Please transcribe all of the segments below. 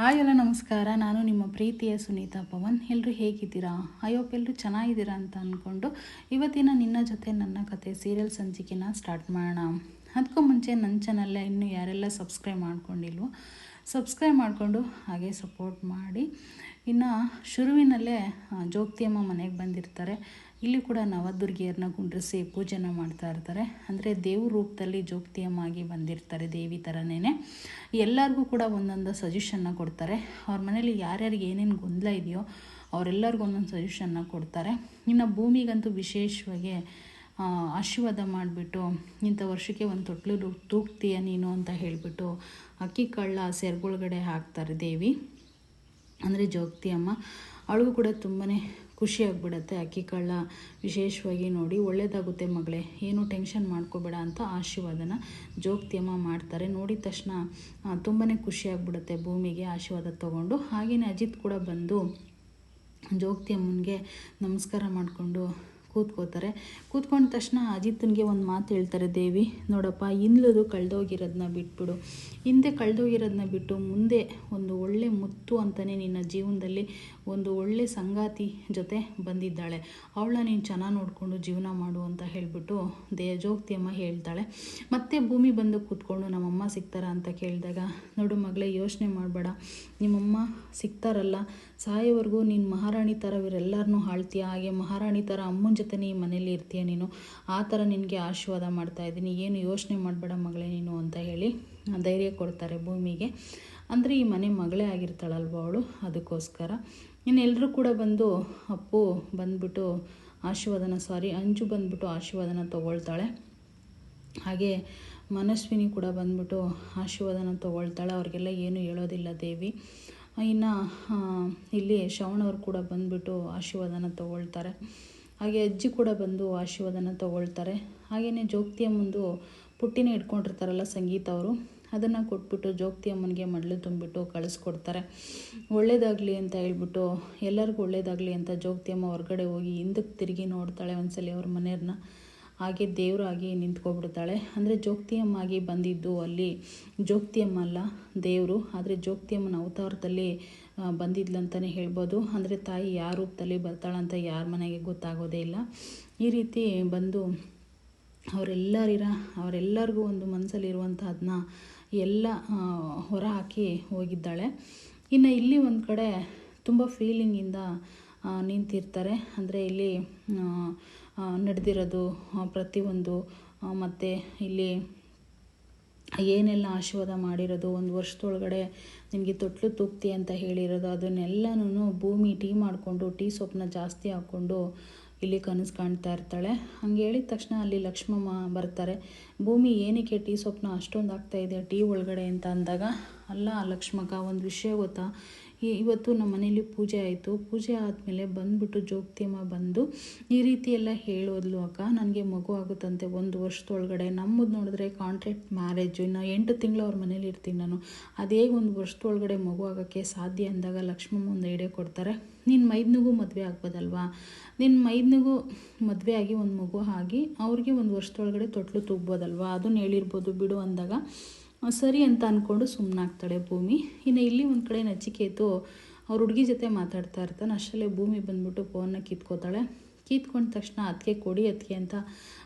Hi ಎಲ್ಲ ನಮಸ್ಕಾರ. ನಾನು ನಿಮ್ಮ ಪ್ರೀತಿಯ ಸುನೀತಾ ಪವನ್. ಎಲ್ಲರೂ ಹೇಗಿದ್ದೀರಾ? ಅಯ್ಯೋಪ್ ಎಲ್ಲರೂ ಚೆನ್ನಾಗಿದ್ದೀರಾ ಅಂತ ಅಂದ್ಕೊಂಡು ಇವತ್ತಿನ ನಿನ್ನ ಜೊತೆ ನನ್ನ ಕತೆ ಸೀರಿಯಲ್ ಸಂಚಿಕೆನ ಸ್ಟಾರ್ಟ್ ಮಾಡೋಣ. ಅದಕ್ಕೂ ಮುಂಚೆ ನನ್ನ ಚಾನಲ್ನ ಇನ್ನೂ ಯಾರೆಲ್ಲ ಸಬ್ಸ್ಕ್ರೈಬ್ ಮಾಡ್ಕೊಂಡಿಲ್ವೋ ಸಬ್ಸ್ಕ್ರೈಬ್ ಮಾಡಿಕೊಂಡು ಹಾಗೆ ಸಪೋರ್ಟ್ ಮಾಡಿ. ಇನ್ನು ಶುರುವಿನಲ್ಲೇ ಜೋಗತಿಯಮ್ಮ ಮನೆಗೆ ಬಂದಿರ್ತಾರೆ. ಇಲ್ಲಿ ಕೂಡ ನವದುರ್ಗಿಯರನ್ನ ಕುಂಡ್ರಿಸಿ ಪೂಜೆನ ಮಾಡ್ತಾ ಇರ್ತಾರೆ. ಅಂದರೆ ದೇವ್ರ ರೂಪದಲ್ಲಿ ಜೋಗ್ತಿಯಮ್ಮ ಆಗಿ ಬಂದಿರ್ತಾರೆ ದೇವಿ ಥರನೇ ಎಲ್ಲರಿಗೂ ಕೂಡ ಒಂದೊಂದು ಸಜೆಷನ್ನ ಕೊಡ್ತಾರೆ. ಅವ್ರ ಮನೇಲಿ ಯಾರ್ಯಾರಿಗೆ ಏನೇನು ಗೊಂದಲ ಇದೆಯೋ ಅವರೆಲ್ಲರಿಗೂ ಒಂದೊಂದು ಸಜೆಷನ್ನ ಕೊಡ್ತಾರೆ. ಇನ್ನು ಭೂಮಿಗಂತೂ ವಿಶೇಷವಾಗಿ ಆಶೀರ್ವಾದ ಮಾಡಿಬಿಟ್ಟು ಇಂಥ ವರ್ಷಕ್ಕೆ ಒಂದು ತೊಟ್ಲು ತೂಗ್ತೀಯ ನೀನು ಅಂತ ಹೇಳಿಬಿಟ್ಟು ಅಕ್ಕಿ ಕಳ್ಳ, ಸೆರ್ಗೊಳಗಡೆ ಹಾಕ್ತಾರೆ ದೇವಿ. ಅಂದರೆ ಜೋಗತಿ ಅಮ್ಮ ಅವಳಿಗೂ ಕೂಡ ತುಂಬಾ ಖುಷಿ ಅಕ್ಕಿ ಕಳ್ಳ ವಿಶೇಷವಾಗಿ ನೋಡಿ. ಒಳ್ಳೆಯದಾಗುತ್ತೆ ಮಗಳೇ, ಏನು ಟೆನ್ಷನ್ ಮಾಡ್ಕೋಬೇಡ ಅಂತ ಆಶೀರ್ವಾದನ ಜೋಗ್ತಿಯಮ್ಮ ಮಾಡ್ತಾರೆ. ನೋಡಿದ ತಕ್ಷಣ ತುಂಬಾ ಖುಷಿ ಆಗ್ಬಿಡುತ್ತೆ ಭೂಮಿಗೆ ಆಶೀರ್ವಾದ ತೊಗೊಂಡು. ಹಾಗೆಯೇ ಅಜಿತ್ ಕೂಡ ಬಂದು ಜೋಗ್ತಿ ಅಮ್ಮನಿಗೆ ನಮಸ್ಕಾರ ಮಾಡಿಕೊಂಡು ಕೂತ್ಕೋತಾರೆ. ಕೂತ್ಕೊಂಡ ತಕ್ಷಣ ಅಜಿತ್ನಿಗೆ ಒಂದು ಮಾತು ಹೇಳ್ತಾರೆ, ದೇವಿ, ನೋಡಪ್ಪ ಹಿಂದ್ಲದು ಕಳೆದೋಗಿರೋದನ್ನ ಬಿಟ್ಬಿಡು. ಹಿಂದೆ ಕಳೆದೋಗಿರೋದನ್ನ ಬಿಟ್ಟು ಮುಂದೆ ಒಂದು ಒಳ್ಳೆ ಮುತ್ತು ಅಂತಲೇ ನಿನ್ನ ಜೀವನದಲ್ಲಿ ಒಂದು ಒಳ್ಳೆ ಸಂಗಾತಿ ಜೊತೆ ಬಂದಿದ್ದಾಳೆ. ಅವಳನ್ನ ನೀನು ಚೆನ್ನಾಗಿ ನೋಡಿಕೊಂಡು ಜೀವನ ಮಾಡು ಅಂತ ಹೇಳಿಬಿಟ್ಟು ದೇ ಜೋಗ್ತಿಯಮ್ಮ ಹೇಳ್ತಾಳೆ. ಮತ್ತೆ ಭೂಮಿ ಬಂದು ಕೂತ್ಕೊಂಡು ನಮ್ಮಮ್ಮ ಸಿಗ್ತಾರಾ ಅಂತ ಕೇಳಿದಾಗ, ನೋಡು ಮಗಳೇ, ಯೋಚನೆ ಮಾಡಬೇಡ. ನಿಮ್ಮಮ್ಮ ಸಿಗ್ತಾರಲ್ಲ ಸಾಯೋವರೆಗೂ ನೀನು ಮಹಾರಾಣಿ ಥರ ಇವರೆಲ್ಲರನ್ನೂ ಆಳ್ತೀಯ ಹಾಗೆ ಮಹಾರಾಣಿ ಥರ ಅಮ್ಮನ ಜೊತೆ ಈ ಮನೇಲಿ ಇರ್ತೀಯ ನೀನು? ಆ ಥರ ನಿನಗೆ ಆಶೀರ್ವಾದ ಮಾಡ್ತಾ ಇದ್ದೀನಿ. ಏನು ಯೋಚನೆ ಮಾಡಬೇಡ ಮಗಳೇ ನೀನು ಅಂತ ಹೇಳಿ ಧೈರ್ಯ ಕೊಡ್ತಾರೆ ಭೂಮಿಗೆ. ಅಂದರೆ ಈ ಮನೆ ಮಗಳೇ ಆಗಿರ್ತಾಳಲ್ವ ಅವಳು? ಅದಕ್ಕೋಸ್ಕರ. ಇನ್ನೆಲ್ಲರೂ ಕೂಡ ಬಂದು ಅಪ್ಪು ಬಂದ್ಬಿಟ್ಟು ಆಶೀರ್ವಾದನ, ಸಾರಿ, ಅಂಜು ಬಂದ್ಬಿಟ್ಟು ಆಶೀರ್ವಾದನ ತೊಗೊಳ್ತಾಳೆ. ಹಾಗೆ ಮನಸ್ವಿನಿ ಕೂಡ ಬಂದ್ಬಿಟ್ಟು ಆಶೀರ್ವಾದನ ತೊಗೊಳ್ತಾಳೆ. ಅವ್ರಿಗೆಲ್ಲ ಏನು ಹೇಳೋದಿಲ್ಲ ದೇವಿ. ಇನ್ನು ಇಲ್ಲಿ ಶ್ರವಣವ್ರು ಕೂಡ ಬಂದುಬಿಟ್ಟು ಆಶೀರ್ವಾದನ ತಗೊಳ್ತಾರೆ. ಹಾಗೆ ಅಜ್ಜಿ ಕೂಡ ಬಂದು ಆಶೀರ್ವಾದನ ತಗೊಳ್ತಾರೆ. ಹಾಗೆಯೇ ಜೋಗ್ತಿಯ ಮುಂದು ಪುಟ್ಟಿನ ಇಟ್ಕೊಂಡಿರ್ತಾರಲ್ಲ ಸಂಗೀತ ಅವರು, ಅದನ್ನು ಕೊಟ್ಬಿಟ್ಟು ಜೋಗ್ತಿ ಅಮ್ಮನಿಗೆ ಮಡಲು ತುಂಬಿಟ್ಟು ಕಳಿಸ್ಕೊಡ್ತಾರೆ. ಒಳ್ಳೇದಾಗಲಿ ಅಂತ ಹೇಳ್ಬಿಟ್ಟು ಎಲ್ಲರಿಗೂ ಒಳ್ಳೇದಾಗಲಿ ಅಂತ ಜೋಗ್ತಿ ಅಮ್ಮ ಹೊರಗಡೆ ಹೋಗಿ ಹಿಂದಕ್ಕೆ ತಿರುಗಿ ನೋಡ್ತಾಳೆ ಒಂದ್ಸಲಿ ಅವ್ರ ಮನೆಯವ್ರನ್ನ. ಹಾಗೆ ದೇವರಾಗಿ ನಿಂತ್ಕೊಬಿಡ್ತಾಳೆ. ಅಂದರೆ ಜೋಗ್ತಿಯಮ್ಮಾಗಿ ಬಂದಿದ್ದು ಅಲ್ಲಿ. ಜೋಗ್ತಿಯಮ್ಮ ಅಲ್ಲ ದೇವರು. ಆದರೆ ಜೋಗ್ತಿಯಮ್ಮನ ಅವತಾರದಲ್ಲಿ ಬಂದಿದ್ಲಂತಾನೆ ಹೇಳ್ಬೋದು. ಅಂದರೆ ತಾಯಿ ಯಾವ ರೂಪದಲ್ಲಿ ಬರ್ತಾಳಂತ ಯಾರ ಮನೆಗೆ ಗೊತ್ತಾಗೋದೇ ಇಲ್ಲ. ಈ ರೀತಿ ಬಂದು ಅವರೆಲ್ಲರಿರ, ಅವರೆಲ್ಲರಿಗೂ ಒಂದು ಮನಸ್ಸಲ್ಲಿರುವಂಥದ್ದನ್ನ ಎಲ್ಲ ಹೊರ ಹಾಕಿ ಹೋಗಿದ್ದಾಳೆ. ಇನ್ನು ಇಲ್ಲಿ ಒಂದು ಕಡೆ ತುಂಬ ಫೀಲಿಂಗಿಂದ ನಿಂತಿರ್ತಾರೆ. ಅಂದರೆ ಇಲ್ಲಿ ನಡೆದಿರೋದು ಪ್ರತಿಯೊಂದು ಮತ್ತು ಇಲ್ಲಿ ಏನೆಲ್ಲ ಆಶೀರ್ವಾದ ಮಾಡಿರೋದು, ಒಂದು ವರ್ಷದೊಳಗಡೆ ನಿಮಗೆ ತೊಟ್ಲು ತೂಕ್ತಿ ಅಂತ ಹೇಳಿರೋದು ಅದನ್ನೆಲ್ಲನೂ ಭೂಮಿ ಟೀ ಮಾಡಿಕೊಂಡು, ಟೀ ಸೊಪ್ಪನ್ನ ಜಾಸ್ತಿ ಹಾಕ್ಕೊಂಡು ಇಲ್ಲಿ ಕನಸು ಕಾಣ್ತಾ ಇರ್ತಾಳೆ. ಹಂಗೆ ಹೇಳಿದ ತಕ್ಷಣ ಅಲ್ಲಿ ಲಕ್ಷ್ಮಮ್ಮ ಬರ್ತಾರೆ, ಭೂಮಿ ಏನಕ್ಕೆ ಟೀ ಸೊಪ್ಪನ್ನ ಅಷ್ಟೊಂದು ಆಗ್ತಾಯಿದೆ ಟೀ ಒಳಗಡೆ? ಅಂತ ಅಂದಾಗ, ಅಲ್ಲ ಲಕ್ಷ್ಮಕ್ಕ, ಒಂದು ವಿಷಯ ಗೊತ್ತಾ? ಇವತ್ತು ನಮ್ಮ ಮನೇಲಿ ಪೂಜೆ ಆಯಿತು. ಪೂಜೆ ಆದಮೇಲೆ ಬಂದುಬಿಟ್ಟು ಜೋಗ್ತಿಯಮ್ಮ ಬಂದು ಈ ರೀತಿ ಎಲ್ಲ ಹೇಳೋದ್ಲು ಅಕ್ಕ. ನನಗೆ ಮಗು ಆಗುತ್ತಂತೆ ಒಂದು ವರ್ಷದೊಳಗಡೆ. ನಮ್ಮದು ನೋಡಿದ್ರೆ ಕಾಂಟ್ರಾಕ್ಟ್ ಮ್ಯಾರೇಜು ಇನ್ನು ಎಂಟು ತಿಂಗಳು ಅವ್ರ ಮನೇಲಿ ಇರ್ತೀನಿ ನಾನು. ಅದೇ ಒಂದು ವರ್ಷದೊಳಗಡೆ ಮಗು ಆಗೋಕ್ಕೆ ಸಾಧ್ಯ ಅಂದಾಗ ಲಕ್ಷ್ಮಮ್ಮ ಒಂದು ಐಡಿಯಾ ಕೊಡ್ತಾರೆ. ನಿನ್ನ ಮೈದನಿಗೂ ಮದುವೆ ಆಗ್ಬೋದಲ್ವಾ? ನಿನ್ನ ಮೈದನಿಗೂ ಮದುವೆ ಆಗಿ ಒಂದು ಮಗು ಆಗಿ ಅವ್ರಿಗೆ ಒಂದು ವರ್ಷದೊಳಗಡೆ ತೊಟ್ಲು ತುಗ್ಬೋದಲ್ವಾ? ಅದನ್ನ ಹೇಳಿರ್ಬೋದು ಬಿಡು ಅಂದಾಗ. ಸರಿ ಅಂತ ಅಂದ್ಕೊಂಡು ಸುಮ್ಮನಾಗ್ತಾಳೆ ಭೂಮಿ. ಇನ್ನು ಇಲ್ಲಿ ಒಂದು ಕಡೆ ನಚಿಕೇತು ಅವ್ರ ಹುಡುಗಿ ಜೊತೆ ಮಾತಾಡ್ತಾ ಇರ್ತಾನೆ. ಅಷ್ಟರಲ್ಲೇ ಭೂಮಿ ಬಂದ್ಬಿಟ್ಟು ಫೋನ್ನ ಕಿತ್ಕೋತಾಳೆ. ಕಿತ್ಕೊಂಡ ತಕ್ಷಣ ಅದಕ್ಕೆ ಕೊಡಿ ಅದಕ್ಕೆ ಅಂತ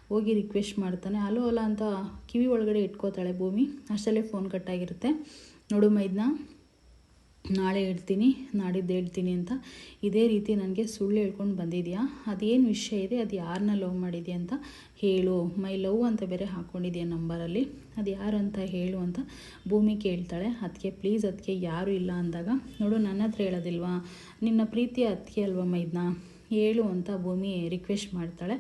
ಹೋಗಿ ರಿಕ್ವೆಸ್ಟ್ ಮಾಡ್ತಾನೆ. ಅಲೋ ಅಲ್ಲ ಅಂತ ಕಿವಿ ಒಳಗಡೆ ಇಟ್ಕೋತಾಳೆ ಭೂಮಿ. ಅಷ್ಟರಲ್ಲೇ ಫೋನ್ ಕಟ್ಟಾಗಿರುತ್ತೆ ನೋಡು ಮೈದ್ನ. ನಾಳೆ ಹೇಳ್ತೀನಿ, ನಾಡಿದ್ದು ಹೇಳ್ತೀನಿ ಅಂತ. ಇದೇ ರೀತಿ ನನಗೆ ಸುಳ್ಳು ಹೇಳ್ಕೊಂಡು ಬಂದಿದೆಯಾ? ಅದೇನು ವಿಷಯ ಇದೆ? ಅದು ಯಾರನ್ನ ಲವ್ ಮಾಡಿದೆಯಾ ಅಂತ ಹೇಳು. ಮೈ ಲವ್ ಅಂತ ಬೇರೆ ಹಾಕ್ಕೊಂಡಿದೆಯಾ ನಂಬರಲ್ಲಿ? ಅದು ಯಾರು ಅಂತ ಹೇಳು ಅಂತ ಭೂಮಿ ಕೇಳ್ತಾಳೆ. ಅದಕ್ಕೆ ಪ್ಲೀಸ್ ಅದಕ್ಕೆ ಯಾರು ಇಲ್ಲ ಅಂದಾಗ, ನೋಡು ನನ್ನ ಹತ್ರ ಹೇಳೋದಿಲ್ವಾ? ನಿನ್ನ ಪ್ರೀತಿ ಅದಕ್ಕೆ ಅಲ್ವಾ ಮೈದ್ನ? ಹೇಳು ಅಂತ ಭೂಮಿ ರಿಕ್ವೆಸ್ಟ್ ಮಾಡ್ತಾಳೆ.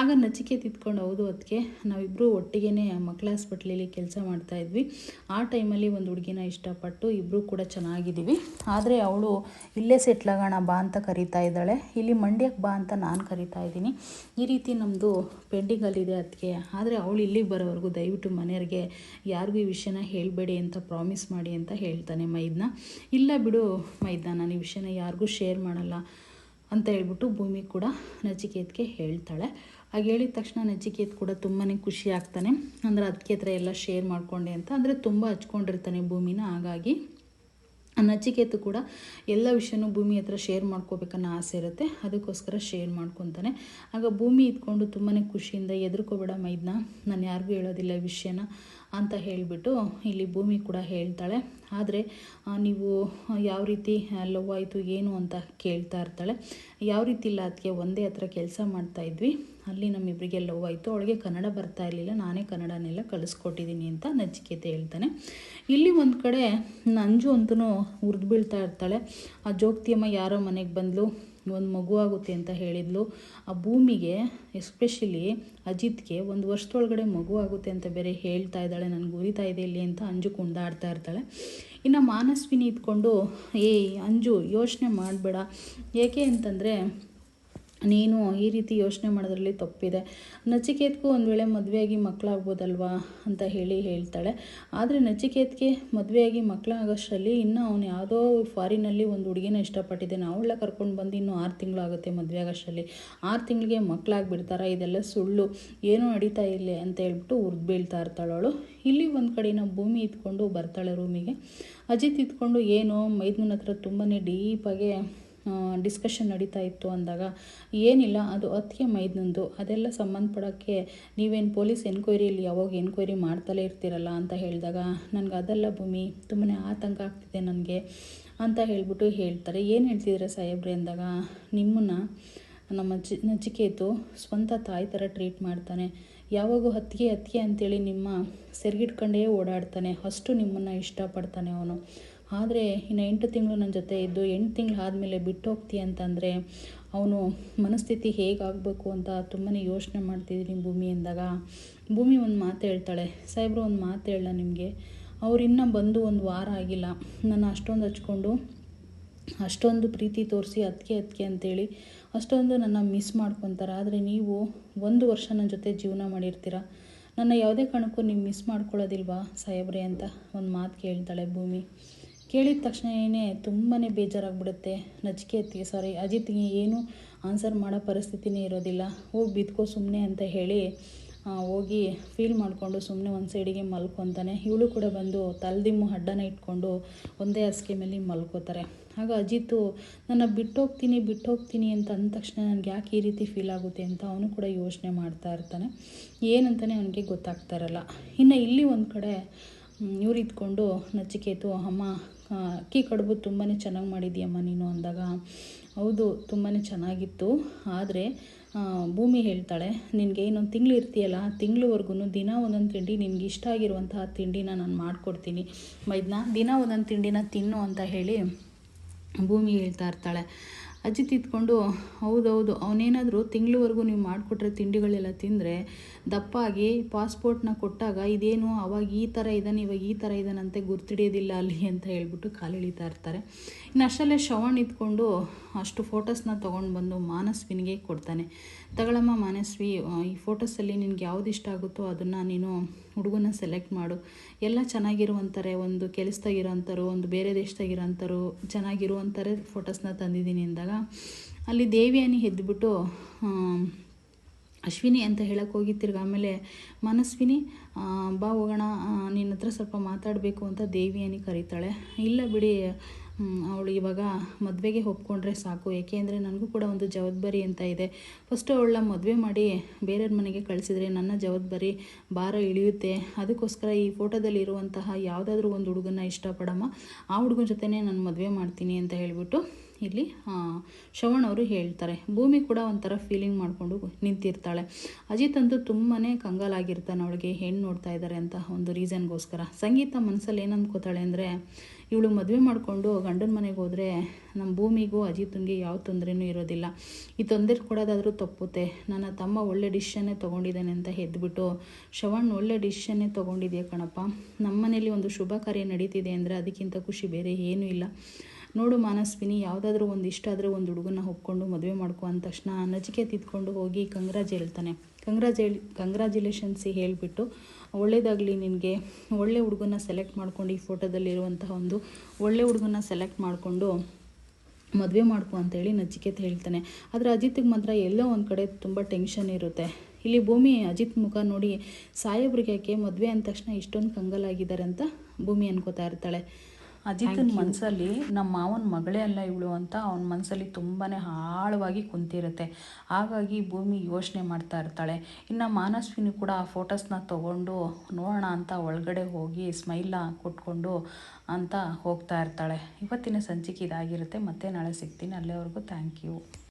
ಆಗ ನಚಿಕೆ ತಿದ್ಕೊಂಡು ಹೌದು ಅದಕ್ಕೆ ನಾವಿಬ್ಬರು ಒಟ್ಟಿಗೆ ಮಕ್ಕಳ ಹಾಸ್ಪಿಟ್ಲಲ್ಲಿ ಕೆಲಸ ಮಾಡ್ತಾಯಿದ್ವಿ ಆ ಟೈಮಲ್ಲಿ ಒಂದು ಹುಡುಗಿನ ಇಷ್ಟಪಟ್ಟು ಇಬ್ಬರು ಕೂಡ ಚೆನ್ನಾಗಿದ್ದೀವಿ. ಆದರೆ ಅವಳು ಇಲ್ಲೇ ಸೆಟ್ಲಾಗೋಣ ಬಾ ಅಂತ ಕರಿತಾ ಇದ್ದಾಳೆ. ಇಲ್ಲಿ ಮಂಡ್ಯಕ್ಕೆ ಬಾ ಅಂತ ನಾನು ಕರಿತಾ ಇದ್ದೀನಿ. ಈ ರೀತಿ ನಮ್ಮದು ಪೆಂಡಿಂಗಲ್ಲಿದೆ ಅದಕ್ಕೆ ಆದರೆ ಅವಳು ಇಲ್ಲಿಗೆ ಬರೋವರೆಗೂ ದಯವಿಟ್ಟು ಮನೆಯವ್ರಿಗೆ ಯಾರಿಗೂ ಈ ವಿಷಯನ ಹೇಳಬೇಡಿ ಅಂತ ಪ್ರಾಮಿಸ್ ಮಾಡಿ ಅಂತ ಹೇಳ್ತಾನೆ ಮೈದ್ನ. ಇಲ್ಲ ಬಿಡು ಮೈದ್ನ, ನಾನು ಈ ವಿಷಯನ ಯಾರಿಗೂ ಶೇರ್ ಮಾಡಲ್ಲ. ಅಂತ ಹೇಳ್ಬಿಟ್ಟು ಭೂಮಿ ಕೂಡ ನಚಿಕೇತ್ಗೆ ಹೇಳ್ತಾಳೆ. ಹಾಗೆ ಹೇಳಿದ ತಕ್ಷಣ ನಚಿಕೇತ್ ಕೂಡ ತುಂಬಾ ಖುಷಿ ಆಗ್ತಾನೆ. ಅಂದರೆ ಅದಕ್ಕೆ ಹತ್ರ ಎಲ್ಲ ಶೇರ್ ಮಾಡ್ಕೊಂಡೆ ಅಂತ. ಅಂದರೆ ತುಂಬ ಹಚ್ಕೊಂಡಿರ್ತಾನೆ ಭೂಮಿನ. ಹಾಗಾಗಿ ನಚಿಕೇತು ಕೂಡ ಎಲ್ಲ ವಿಷಯನೂ ಭೂಮಿ ಹತ್ರ ಶೇರ್ ಮಾಡ್ಕೋಬೇಕನ್ನೋ ಆಸೆ ಇರುತ್ತೆ. ಅದಕ್ಕೋಸ್ಕರ ಶೇರ್ ಮಾಡ್ಕೊತಾನೆ. ಆಗ ಭೂಮಿ ಇದ್ಕೊಂಡು ತುಂಬಾ ಖುಷಿಯಿಂದ ಎದುರ್ಕೋಬೇಡ ಮೈದ್ನ. ನಾನು ಯಾರಿಗೂ ಹೇಳೋದಿಲ್ಲ ವಿಷಯನ. ಅಂತ ಹೇಳಿಬಿಟ್ಟು ಇಲ್ಲಿ ಭೂಮಿ ಕೂಡ ಹೇಳ್ತಾಳೆ. ಆದರೆ ನೀವು ಯಾವ ರೀತಿ ಲವ್ ಆಯಿತು, ಏನು ಅಂತ ಕೇಳ್ತಾ ಇರ್ತಾಳೆ. ಯಾವ ರೀತಿ ಇಲ್ಲ, ಅದಕ್ಕೆ ಒಂದೇ ಹತ್ರ ಕೆಲಸ ಮಾಡ್ತಾಯಿದ್ವಿ ಅಲ್ಲಿ ನಮ್ಮಿಬ್ಬರಿಗೆ ಲವ್ ಆಯಿತು. ಅವಳಿಗೆ ಕನ್ನಡ ಬರ್ತಾ ಇರಲಿಲ್ಲ. ನಾನೇ ಕನ್ನಡನೆಲ್ಲ ಕಲಿಸ್ಕೊಟ್ಟಿದ್ದೀನಿ ಅಂತ ನಚಿಕೇತೆ ಹೇಳ್ತಾನೆ. ಇಲ್ಲಿ ಒಂದು ಕಡೆ ನಂಜು ಅಂತೂ ಉರಿದು ಬೀಳ್ತಾ ಇರ್ತಾಳೆ. ಆ ಜೋಗ್ತಿಯಮ್ಮ ಯಾರೋ ಮನೆಗೆ ಬಂದಳು ಒಂದು ಮಗು ಆಗುತ್ತೆ ಅಂತ ಹೇಳಿದ್ಲು. ಆ ಭೂಮಿಗೆ ಎಸ್ಪೆಷಲಿ ಅಜಿತ್ಗೆ ಒಂದು ವರ್ಷದೊಳಗಡೆ ಮಗು ಆಗುತ್ತೆ ಅಂತ ಬೇರೆ ಹೇಳ್ತಾ ಇದ್ದಾಳೆ, ನನಗೆ ಉರಿತಾ ಇದೆ ಇಲ್ಲಿ ಅಂತ ಅಂಜು ಕುಂದಾಡ್ತಾ ಇರ್ತಾಳೆ. ಇನ್ನು ಮಾನಸ್ವಿನಿ ಇದ್ಕೊಂಡು, ಏಯ್ ಅಂಜು ಯೋಚನೆ ಮಾಡಬೇಡ. ಏಕೆ ಅಂತಂದರೆ ನೀನು ಈ ರೀತಿ ಯೋಚನೆ ಮಾಡೋದ್ರಲ್ಲಿ ತಪ್ಪಿದೆ. ನಚಿಕೇತ್ಗೂ ಒಂದು ವೇಳೆ ಮದುವೆಯಾಗಿ ಮಕ್ಕಳಾಗ್ಬೋದಲ್ವಾ ಅಂತ ಹೇಳಿ ಹೇಳ್ತಾಳೆ. ಆದರೆ ನಚಿಕೇತ್ಗೆ ಮದುವೆಯಾಗಿ ಮಕ್ಕಳಾಗೋಷ್ಟರಲ್ಲಿ ಇನ್ನೂ ಅವನು ಯಾವುದೋ ಫಾರಿನಲ್ಲಿ ಒಂದು ಹುಡುಗಿನ ಇಷ್ಟಪಟ್ಟಿದ್ದಾನೆ ಅವಳ ಕರ್ಕೊಂಡು ಬಂದು ಇನ್ನೂ ಆರು ತಿಂಗಳಾಗುತ್ತೆ ಮದುವೆ ಆಗೋಷ್ಟರಲ್ಲಿ ಆರು ತಿಂಗಳಿಗೆ ಮಕ್ಕಳಾಗ್ಬಿಡ್ತಾರ ಇದೆಲ್ಲ ಸುಳ್ಳು. ಏನೂ ನಡೀತಾ ಇಲ್ಲ ಅಂತ ಹೇಳ್ಬಿಟ್ಟು ಉರ್ದು ಬೀಳ್ತಾ ಇರ್ತಾಳೆ ಅವಳು. ಇಲ್ಲಿ ಒಂದು ಕಡೆನ ಭೂಮಿ ಇದ್ಕೊಂಡು ಬರ್ತಾಳೆ ರೂಮಿಗೆ ಅಜಿತ್ ಇದ್ಕೊಂಡು ಏನೋ ಮೈದ್ನ ಹತ್ರ ತುಂಬಾ ಡೀಪಾಗೆ ಡಿಸ್ಕಷನ್ ನಡೀತಾ ಇತ್ತು ಅಂದಾಗ, ಏನಿಲ್ಲ, ಅದು ಅತ್ತಿಗೆ ಮೈದ್ನಂದು ಅದೆಲ್ಲ ಸಂಬಂಧಪಡೋಕ್ಕೆ ನೀವೇನು ಪೊಲೀಸ್ ಎನ್ಕ್ವೈರಿಯಲ್ಲಿ ಯಾವಾಗ ಎನ್ಕ್ವೈರಿ ಮಾಡ್ತಲೇ ಇರ್ತೀರಲ್ಲ ಅಂತ ಹೇಳಿದಾಗ, ನನಗೆ ಅದೆಲ್ಲ ಭೂಮಿ ತುಂಬಾ ಆತಂಕ ಆಗ್ತಿದೆ ನನಗೆ ಅಂತ ಹೇಳಿಬಿಟ್ಟು ಹೇಳ್ತಾರೆ. ಏನು ಹೇಳ್ತಿದ್ರೆ ಸಾಹೇಬ್ರೆ ಅಂದಾಗ, ನಿಮ್ಮನ್ನು ನಮ್ಮ ಚಿ ನಚಿಕೇತು ಸ್ವಂತ ತಾಯಿ ಥರ ಟ್ರೀಟ್ ಮಾಡ್ತಾನೆ. ಯಾವಾಗೂ ಹತ್ತಿಗೆ ಹತ್ತಿಗೆ ಅಂತೇಳಿ ನಿಮ್ಮ ಸೆರ್ಗಿಟ್ಕೊಂಡೇ ಓಡಾಡ್ತಾನೆ. ಅಷ್ಟು ನಿಮ್ಮನ್ನು ಇಷ್ಟಪಡ್ತಾನೆ ಅವನು. ಆದರೆ ಇನ್ನು ಎಂಟು ತಿಂಗಳು ನನ್ನ ಜೊತೆ ಇದ್ದು ಎಂಟು ತಿಂಗಳು ಆದಮೇಲೆ ಬಿಟ್ಟು ಹೋಗ್ತೀಯ ಅಂತಂದರೆ ಅವನು ಮನಸ್ಥಿತಿ ಹೇಗಾಗಬೇಕು ಅಂತ ತುಂಬಾ ಯೋಚನೆ ಮಾಡ್ತಿದ್ದೀನಿ ಭೂಮಿ ಅಂದಾಗ. ಭೂಮಿ ಒಂದು ಮಾತು ಹೇಳ್ತಾಳೆ. ಸಾಹೇಬ್ರು ಒಂದು ಮಾತು ಹೇಳ ನಿಮಗೆ. ಅವರಿನ್ನ ಬಂದು ಒಂದು ವಾರ ಆಗಿಲ್ಲ. ನನ್ನ ಅಷ್ಟೊಂದು ಹಚ್ಕೊಂಡು ಅಷ್ಟೊಂದು ಪ್ರೀತಿ ತೋರಿಸಿ ಅದಕ್ಕೆ ಅದಕ್ಕೆ ಅಂತೇಳಿ ಅಷ್ಟೊಂದು ನನ್ನ ಮಿಸ್ ಮಾಡ್ಕೊತಾರೆ. ಆದರೆ ನೀವು ಒಂದು ವರ್ಷ ನನ್ನ ಜೊತೆ ಜೀವನ ಮಾಡಿರ್ತೀರ? ನನ್ನ ಯಾವುದೇ ಕಾರಣಕ್ಕೂ ನೀವು ಮಿಸ್ ಮಾಡ್ಕೊಳ್ಳೋದಿಲ್ವಾ ಸಾಹೇಬ್ರೆ ಅಂತ ಒಂದು ಮಾತು ಕೇಳ್ತಾಳೆ ಭೂಮಿ. ಕೇಳಿದ ತಕ್ಷಣವೇ ತುಂಬಾ ಬೇಜಾರಾಗ್ಬಿಡುತ್ತೆ. ನಚಿಕೇತಿಗೆ ಸಾರಿ ಅಜಿತ್ಗೆ ಏನು ಆನ್ಸರ್ ಮಾಡೋ ಪರಿಸ್ಥಿತಿನೇ ಇರೋದಿಲ್ಲ. ಹೋಗಿ ಬಿದ್ಕೋ ಸುಮ್ಮನೆ ಅಂತ ಹೇಳಿ ಹೋಗಿ ಫೀಲ್ ಮಾಡಿಕೊಂಡು ಸುಮ್ಮನೆ ಒಂದು ಸೈಡಿಗೆ ಮಲ್ಕೊತಾನೆ. ಇವಳು ಕೂಡ ಬಂದು ತಲೆದಿಮ್ಮು ಅಡ್ಡನ ಇಟ್ಕೊಂಡು ಒಂದೇ ಹಾಸಿಗೆ ಮೇಲೆ ಮಲ್ಕೋತಾರೆ. ಆಗ ಅಜಿತ್ ನನ್ನ ಬಿಟ್ಟೋಗ್ತೀನಿ ಬಿಟ್ಟೋಗ್ತೀನಿ ಅಂತ ಅಂದ ತಕ್ಷಣ ನನಗೆ ಯಾಕೆ ಈ ರೀತಿ ಫೀಲ್ ಆಗುತ್ತೆ ಅಂತ ಅವನು ಕೂಡ ಯೋಚನೆ ಮಾಡ್ತಾ ಇರ್ತಾನೆ. ಏನಂತಾನೆ ಅವನಿಗೆ ಗೊತ್ತಾಗ್ತಾ ಇರಲ್ಲ. ಇನ್ನು ಇಲ್ಲಿ ಒಂದು ಕಡೆ ಇವ್ರು ಇದ್ಕೊಂಡು ನಚಿಕೇತು, ಅಮ್ಮ ಅಕ್ಕಿ ಕಡುಬು ತುಂಬಾ ಚೆನ್ನಾಗಿ ಮಾಡಿದ್ಯಮ್ಮ ನೀನು ಅಂದಾಗ. ಹೌದು ತುಂಬಾ ಚೆನ್ನಾಗಿತ್ತು. ಆದರೆ ಭೂಮಿ ಹೇಳ್ತಾಳೆ, ನಿನಗೆ ಇನ್ನೊಂದು ತಿಂಗಳು ಇರ್ತೀಯಲ್ಲ ತಿಂಗಳವರೆಗೂ ದಿನ ಒಂದೊಂದು ತಿಂಡಿ ನಿನಗೆ ಇಷ್ಟ ಆಗಿರುವಂತಹ ತಿಂಡಿನ ನಾನು ಮಾಡಿಕೊಡ್ತೀನಿ. ಮೈದ್ನ, ದಿನ ಒಂದೊಂದು ತಿಂಡಿನ ತಿನ್ನು ಅಂತ ಹೇಳಿ ಭೂಮಿ ಹೇಳ್ತಾ ಇರ್ತಾಳೆ. ಅಜಿತ್ ತಿದ್ಕೊಂಡು ಹೌದೌದು, ಅವನೇನಾದರೂ ತಿಂಗಳವರೆಗೂ ನೀವು ಮಾಡಿಕೊಟ್ರೆ ತಿಂಡಿಗಳೆಲ್ಲ ತಿಂದರೆ ದಪ್ಪಾಗಿ ಪಾಸ್ಪೋರ್ಟ್ನ ಕೊಟ್ಟಾಗ ಇದೇನು ಅವಾಗ ಈ ಥರ ಇದ್ದಾನೆ ಇವಾಗ ಈ ಥರ ಇದ್ದಾನಂತೆ ಗುರ್ತಿಡಿಯೋದಿಲ್ಲ ಅಲ್ಲಿ ಅಂತ ಹೇಳ್ಬಿಟ್ಟು ಕಾಲಿಳಿತಾ ಇರ್ತಾರೆ. ಇನ್ನು ಅಷ್ಟರಲ್ಲೇ ಇದ್ಕೊಂಡು ಅಷ್ಟು ಫೋಟೋಸ್ನ ತೊಗೊಂಡು ಬಂದು ಮಾನಸ್ವಿನಿಗೆ ಕೊಡ್ತಾನೆ. ತಗೊಳಮ್ಮ, ಮಾನಸ್ವಿ ಈ ಫೋಟೋಸಲ್ಲಿ ನಿನಗೆ ಯಾವ್ದು ಇಷ್ಟ ಆಗುತ್ತೋ ಅದನ್ನು ನೀನು ಹುಡುಗನ ಸೆಲೆಕ್ಟ್ ಮಾಡು. ಎಲ್ಲ ಚೆನ್ನಾಗಿರುವಂತಾರೆ, ಒಂದು ಕೆಲಸದಾಗಿರೋಂಥರು ಒಂದು ಬೇರೆ ದೇಶದಾಗಿರೋಂಥರು ಚೆನ್ನಾಗಿರುವಂಥರೇ ಫೋಟೋಸ್ನ ತಂದಿದ್ದೀನಿ ಅಂದಾಗ ಅಲ್ಲಿ ದೇವಿಯಾನಿ ಎದ್ದುಬಿಟ್ಟು ಅಶ್ವಿನಿ ಅಂತ ಹೇಳಕ್ಕೆ ಹೋಗಿ ತಿರ್ಗಿ ಆಮೇಲೆ ಮನಸ್ವಿನಿ ಬಾ ಹೋಗೋಣ ನಿನ್ನ ಹತ್ರ ಸ್ವಲ್ಪ ಮಾತಾಡಬೇಕು ಅಂತ ದೇವಿಯಾನಿ ಕರೀತಾಳೆ. ಇಲ್ಲ ಬಿಡಿ ಅವಳು ಇವಾಗ ಮದುವೆಗೆ ಒಪ್ಕೊಂಡ್ರೆ ಸಾಕು. ಏಕೆ ಅಂದರೆ ನನಗೂ ಕೂಡ ಒಂದು ಜವಾಬ್ದಾರಿ ಅಂತ ಇದೆ. ಫಸ್ಟು ಅವಳನ್ನ ಮದುವೆ ಮಾಡಿ ಬೇರೆಯವ್ರ ಮನೆಗೆ ಕಳಿಸಿದರೆ ನನ್ನ ಜವಾಬ್ದಾರಿ ಭಾರ ಇಳಿಯುತ್ತೆ. ಅದಕ್ಕೋಸ್ಕರ ಈ ಫೋಟೋದಲ್ಲಿ ಇರುವಂತಹ ಯಾವುದಾದ್ರೂ ಒಂದು ಹುಡುಗನ ಇಷ್ಟಪಡಮ್ಮ. ಆ ಹುಡುಗನ ಜೊತೆನೇ ನಾನು ಮದುವೆ ಮಾಡ್ತೀನಿ ಅಂತ ಹೇಳಿಬಿಟ್ಟು ಇಲ್ಲಿ ಶ್ರವಣ್ ಅವರು ಹೇಳ್ತಾರೆ, ಭೂಮಿ ಕೂಡ ಒಂಥರ ಫೀಲಿಂಗ್ ಮಾಡಿಕೊಂಡು ನಿಂತಿರ್ತಾಳೆ. ಅಜಿತ್ ಅಂತೂ ತುಂಬಾ ಕಂಗಾಲಾಗಿರ್ತಾನೆ ಅವಳಿಗೆ, ಹೆಣ್ಣು ನೋಡ್ತಾ ಇದ್ದಾರೆ ಅಂತ ಒಂದು ರೀಸನ್ಗೋಸ್ಕರ ಸಂಗೀತ ಮನಸ್ಸಲ್ಲಿ ಏನು ಅಂದ್ಕೋತಾಳೆ ಅಂದರೆ, ಇವಳು ಮದುವೆ ಮಾಡಿಕೊಂಡು ಗಂಡನ ಮನೆಗೆ ಹೋದರೆ ನಮ್ಮ ಭೂಮಿಗೂ ಅಜಿತ್ಗೆ ಯಾವ ತೊಂದರೆನೂ ಇರೋದಿಲ್ಲ. ಈ ತೊಂದರೆ ಕೊಡೋದಾದರೂ ತಪ್ಪುತ್ತೆ. ನನ್ನ ತಮ್ಮ ಒಳ್ಳೆ ಡಿಶನ್ನೇ ತೊಗೊಂಡಿದ್ದಾನೆ ಅಂತ ಎದ್ಬಿಟ್ಟು ಶವಣ್ ಒಳ್ಳೆ ಡಿಶನ್ನೇ ತೊಗೊಂಡಿದೆಯಾ ಕಣಪ್ಪ? ನಮ್ಮ ಮನೇಲಿ ಒಂದು ಶುಭ ಕಾರ್ಯ ನಡೀತಿದೆ ಅಂದರೆ ಅದಕ್ಕಿಂತ ಖುಷಿ ಬೇರೆ ಏನೂ ಇಲ್ಲ. ನೋಡು ಮಾನಸ್ವಿನಿ, ಯಾವುದಾದ್ರೂ ಒಂದು ಇಷ್ಟ ಆದರೆ ಒಂದು ಹುಡುಗನ ಒಪ್ಕೊಂಡು ಮದುವೆ ಮಾಡ್ಕೊ ಅಂದ ತಕ್ಷಣ ನಜಿಕೆ ತಿದ್ಕೊಂಡು ಹೋಗಿ ಕಂಗ್ರಾಜ್ ಹೇಳ್ತಾನೆ. ಕಂಗ್ರಾಜೇ ಕಂಗ್ರಾಜ್ಯುಲೇಷನ್ಸ್ ಹೇಳಿಬಿಟ್ಟು, ಒಳ್ಳೇದಾಗಲಿ ನಿನಗೆ. ಒಳ್ಳೆ ಹುಡುಗನ ಸೆಲೆಕ್ಟ್ ಮಾಡ್ಕೊಂಡು ಈ ಫೋಟೋದಲ್ಲಿರುವಂತಹ ಒಂದು ಒಳ್ಳೆ ಹುಡುಗನ ಸೆಲೆಕ್ಟ್ ಮಾಡಿಕೊಂಡು ಮದುವೆ ಮಾಡ್ಕೊ ಅಂತೇಳಿ ನಚಿಕೇತ್ ಹೇಳ್ತಾನೆ. ಆದರೆ ಅಜಿತ್ಗೆ ಮಾತ್ರ ಎಲ್ಲೋ ಒಂದು ಕಡೆ ತುಂಬ ಟೆನ್ಷನ್ ಇರುತ್ತೆ. ಇಲ್ಲಿ ಭೂಮಿ, ಅಜಿತ್ ಮುಖ ನೋಡಿ, ಸಾಹೇಬ್ರಿಗೆ ಯಾಕೆ ಮದುವೆ ಅಂದ ತಕ್ಷಣ ಇಷ್ಟೊಂದು ಕಂಗಲಾಗಿದ್ದಾರೆ ಅಂತ ಭೂಮಿ ಅನ್ಕೋತಾ ಇರ್ತಾಳೆ. ಅಜಿತನ ಮನಸ್ಸಲ್ಲಿ ನಮ್ಮ ಮಾವನ ಮಗಳೇ ಅಲ್ಲ ಇವಳು ಅಂತ ಅವನ ಮನಸ್ಸಲ್ಲಿ ತುಂಬಾ ಆಳವಾಗಿ ಕುಂತಿರುತ್ತೆ. ಹಾಗಾಗಿ ಭೂಮಿ ಯೋಚನೆ ಮಾಡ್ತಾ ಇರ್ತಾಳೆ. ಇನ್ನು ಮಾನಸ್ವಿನಿ ಕೂಡ ಆ ಫೋಟೋಸ್ನ ತೊಗೊಂಡು ನೋಡೋಣ ಅಂತ ಒಳಗಡೆ ಹೋಗಿ ಸ್ಮೈಲ್ನ ಕೊಟ್ಕೊಂಡು ಅಂತ ಹೋಗ್ತಾ ಇರ್ತಾಳೆ. ಇವತ್ತಿನ ಸಂಚಿಕೆ ಇದಾಗಿರುತ್ತೆ. ಮತ್ತೆ ನಾಳೆ ಸಿಗ್ತೀನಿ. ಅಲ್ಲಿವರೆಗೂ ಥ್ಯಾಂಕ್ ಯು